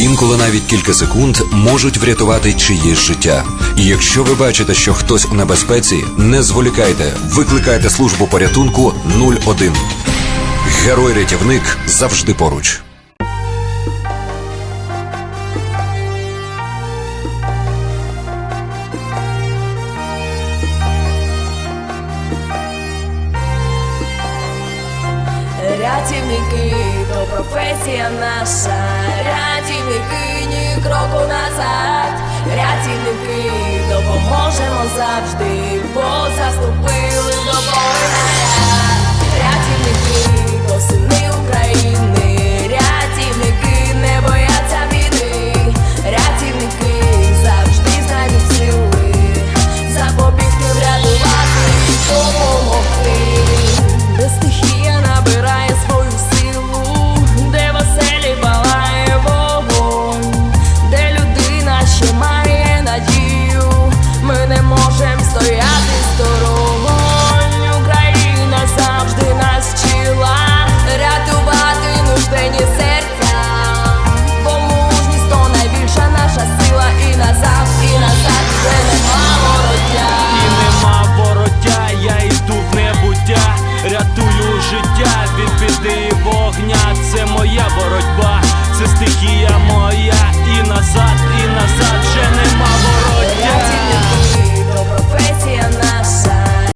Інколи навіть кілька секунд можуть врятувати чиєсь життя. І якщо ви бачите, що хтось у небезпеці, не зволікайте, викликайте службу порятунку 01. Герой-рятівник завжди поруч. Рятівники, то професія наша, рятівники, допоможемо завжди,